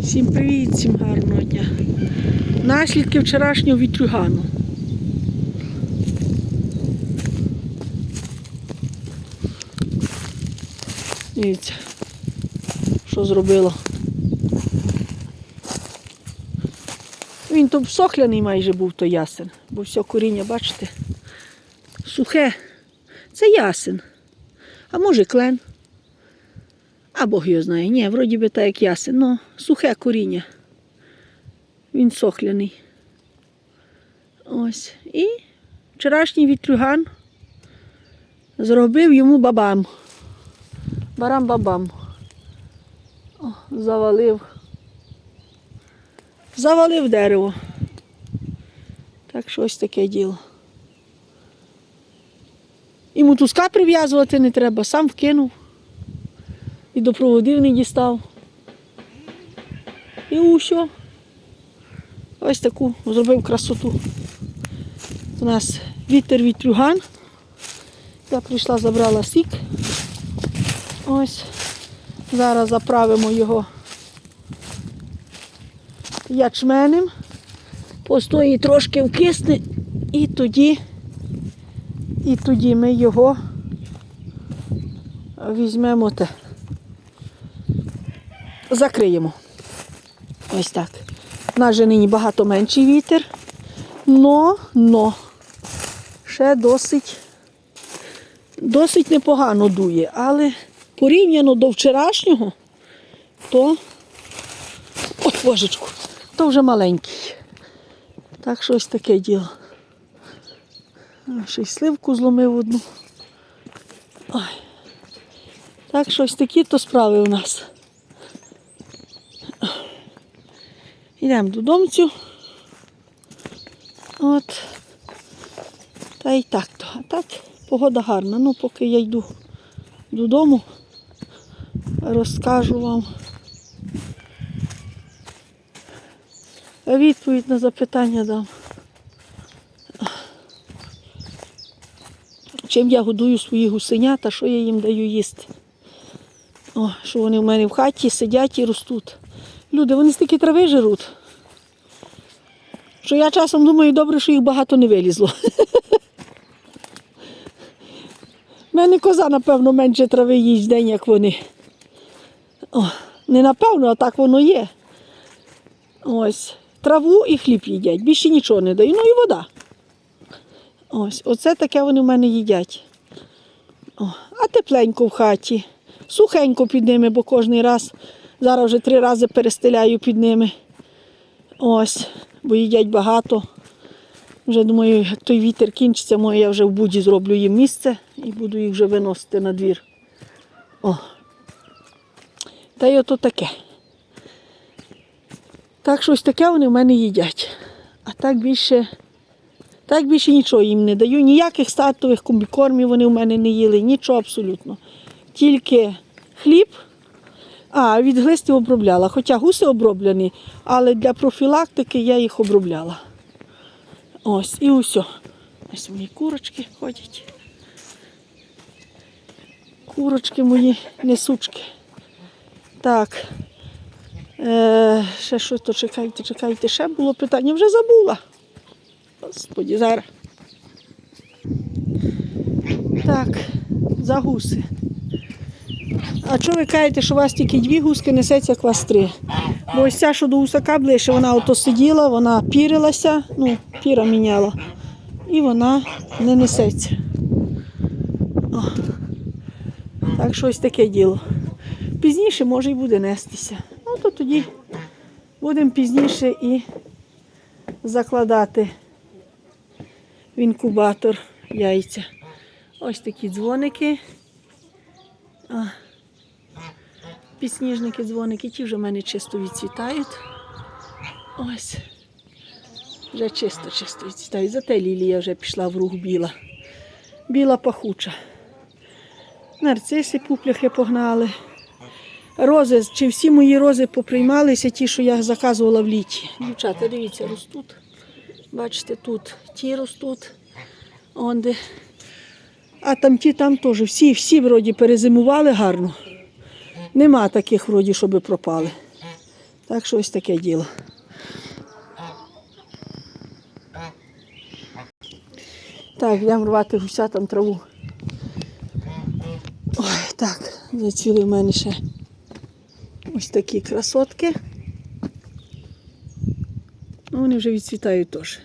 Всім привіт, всім гарного дня. Наслідки вчорашнього вітрюгану. Дивіться, що зробило. Він то всохляний майже був то ясен, бо все коріння, бачите, сухе. Це ясен. А може клен. А Бог його знає. Ні, вроді би так як ясен, ну сухе коріння. Він сохляний. Ось. І вчорашній вітрюган зробив йому бабам. Барам-бабам. О, завалив. Завалив дерево. Так що ось таке діло. І мотузка прив'язувати не треба, сам вкинув. І до проводів не дістав. І ущо. Ось таку зробив красоту. У нас вітер вітрюган. Я прийшла, забрала сік. Ось. Зараз заправимо його ячменем. Постої трошки вкисне і тоді, і тоді ми його візьмемо те. Закриємо. Ось так. У нас же нині багато менший вітер. Но, но, ще досить, досить непогано дує. Але порівняно до вчорашнього, то, ой, божечку, то вже маленький. Так що ось таке діло. Ще й сливку зломив одну. Ой. Так що ось такі то справи у нас. Йдемо додому. От. Та й так то. А так погода гарна. Ну, поки я йду додому, розкажу вам відповідь на запитання дам. Чим я годую свої гусенята, що я їм даю їсти. О, що вони в мене в хаті сидять і ростуть. Люди, вони стільки трави жируть. Що я часом думаю, добре, що їх багато не вилізло. У мене коза, напевно, менше трави їсть день, як вони. О, не напевно, а так воно є. Ось. Траву і хліб їдять. Більше нічого не даю. Ну і вода. Ось, оце таке вони в мене їдять. О, а тепленько в хаті. Сухенько під ними, бо кожен раз, зараз вже три рази перестеляю під ними. Ось, бо їдять багато. Вже думаю, той вітер кінчиться, може я вже в буді зроблю їм місце і буду їх вже виносити на двір. О. Та й ото таке. Так що ось таке вони в мене їдять. А так більше, так більше нічого їм не даю. Ніяких стартових комбікормів вони в мене не їли, нічого абсолютно. Тільки хліб. А, від глистів обробляла. Хоча гуси оброблені, але для профілактики я їх обробляла. Ось, і усе. Ось мої курочки ходять. Курочки мої несучки. Так. Е, ще щось то чекайте, чекайте. Ще було питання, вже забула. Господі, зараз. Так, за гуси. А чого ви кажете, що у вас тільки дві гуски несеться як у вас три? Бо ось ця, що до гусака ближче, вона ото сиділа, вона пірилася, ну, піра міняла. І вона не несеться. О. Так що ось таке діло. Пізніше може і буде нестися. Ну, то тоді будемо пізніше і закладати в інкубатор яйця. Ось такі дзвоники. Підсніжники, дзвоники, ті вже в мене чисто відцвітають. Ось. Вже чисто-чисто відцвітають. Зате лілія вже пішла в рух біла. Біла пахуча. Нарциси пупляхи погнали. Рози, чи всі мої рози поприймалися, ті, що я заказувала в літі. Дівчата, дивіться, ростуть. Бачите, тут ті ростуть. Онде. А там ті там теж. Всі, всі вроді перезимували гарно. Нема таких вроді, щоб пропали. Так що ось таке діло. Так, йдемо рвати гусятам траву. Ой, так, зацвіли в мене ще ось такі красотки. Ну, вони вже відцвітають теж.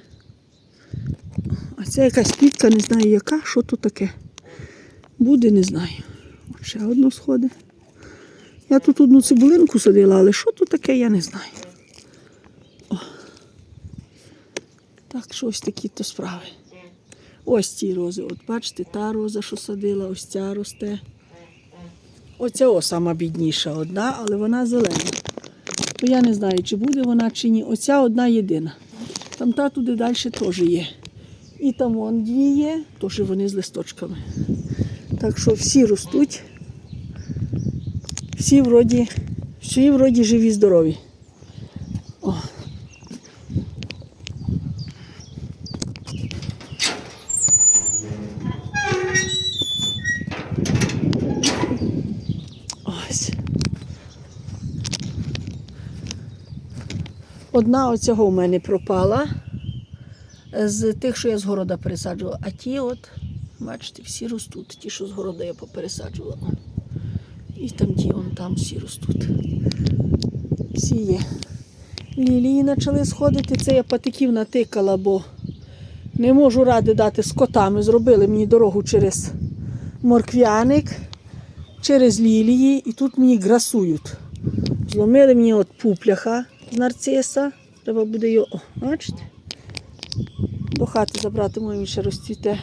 А це якась квітка, не знаю яка, що тут таке. Буде, не знаю. Ще одну сходи. Я тут одну цибулинку садила, але що тут таке, я не знаю. О. Так що ось такі то справи. Ось ці рози. От бачите, та роза, що садила, ось ця росте. Оця о сама бідніша одна, але вона зелена. То я не знаю, чи буде вона, чи ні. Оця одна єдина. Там та туди далі теж є. І там вон дві є, теж вони з листочками. Так що всі ростуть. Всі вроді, всі вроді живі, здорові. О. Ось. Одна оцього у мене пропала з тих, що я з города пересаджувала. А ті от, бачите, всі ростуть. Ті, що з города я попересаджувала. І там ті, вон там всі ростуть. Всі є. Лілії почали сходити. Це я патиків натикала, бо не можу ради дати з котами. Зробили мені дорогу через морквяник, через лілії, і тут мені грасують. Зломили мені от пупляха з нарциса. Треба буде його, о, бачите? До хати забрати, може ще розцвіте.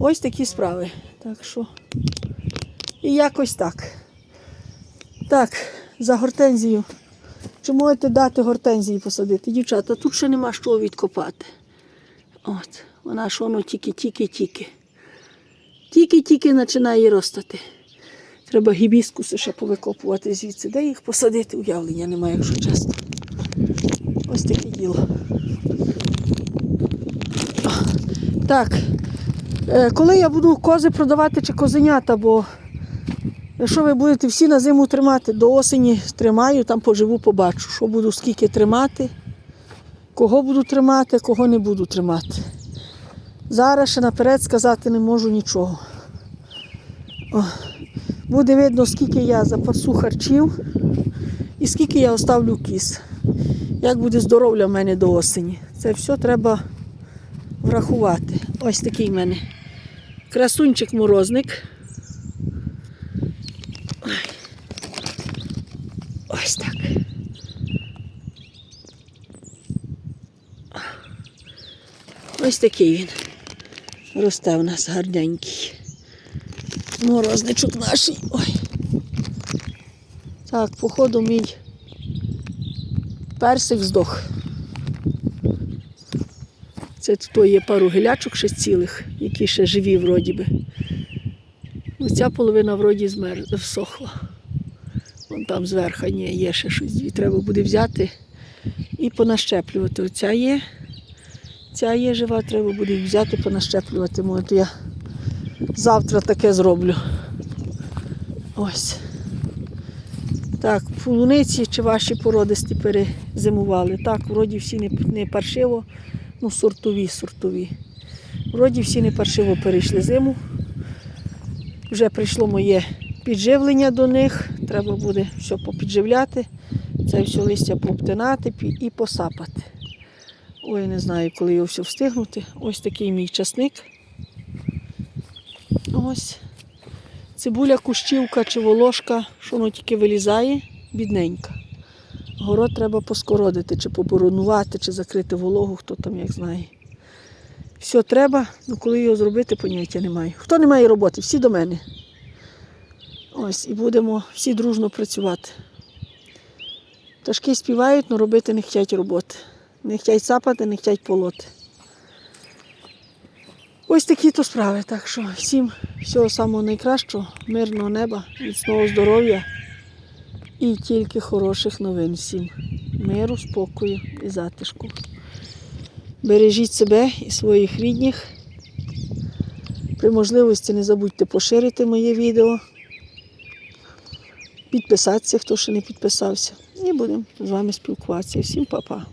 Ось такі справи. Так що. І якось так. Так, за гортензію. Чи можете дати гортензії посадити? Дівчата, тут ще нема що відкопати. От, вона ж воно тільки-тільки-тільки. Тільки-тільки починає ростати. Треба гібіскуси ще повикопувати звідси. Де їх посадити? Уявлення немає, якщо чесно. Ось таке діло. Так, е, коли я буду кози продавати чи козенята, бо якщо ви будете всі на зиму тримати, до осені тримаю, там поживу, побачу, що буду скільки тримати, кого буду тримати, кого не буду тримати. Зараз ще наперед сказати не можу нічого. О, буде видно, скільки я запасу харчів і скільки я оставлю кіз. Як буде здоров'я в мене до осені. Це все треба врахувати. Ось такий в мене красунчик-морозник. Ой. Ось так. Ось такий він. Росте у нас гарненький. Морозничок наш. Ой. Так, походу мій персик здох. Це тут є пару гілячок ще цілих, які ще живі вроді би. Оця половина вроді змер... всохла. Вон там зверху ні, є ще щось. Дві треба буде взяти і понащеплювати. Оця є. Ця є жива, треба буде взяти, понащеплювати. Може, то я завтра таке зроблю. Ось. Так, полуниці чи ваші породисті перезимували. Так, вроді всі не, не паршиво, ну сортові, сортові. Вроді всі не паршиво перейшли зиму. Вже прийшло моє підживлення до них. Треба буде все попідживляти, це все листя пообтинати і посапати. Ой, не знаю, коли його все встигнути. Ось такий мій часник. Ось. Цибуля, кущівка чи волошка, що воно тільки вилізає, бідненька. Город треба поскородити, чи поборонувати, чи закрити вологу, хто там як знає. Все треба, ну коли його зробити, поняття немає. Хто не має роботи, всі до мене. Ось, і будемо всі дружно працювати. Пташки співають, але робити не хочуть роботи. Не хочуть сапати, не хочуть полоти. Ось такі то справи. Так що всім всього самого найкращого, мирного неба, міцного здоров'я і тільки хороших новин всім. Миру, спокою і затишку. Бережіть себе і своїх рідних. При можливості не забудьте поширити моє відео. Підписатися, хто ще не підписався. і будемо з вами спілкуватися. Всім па-па.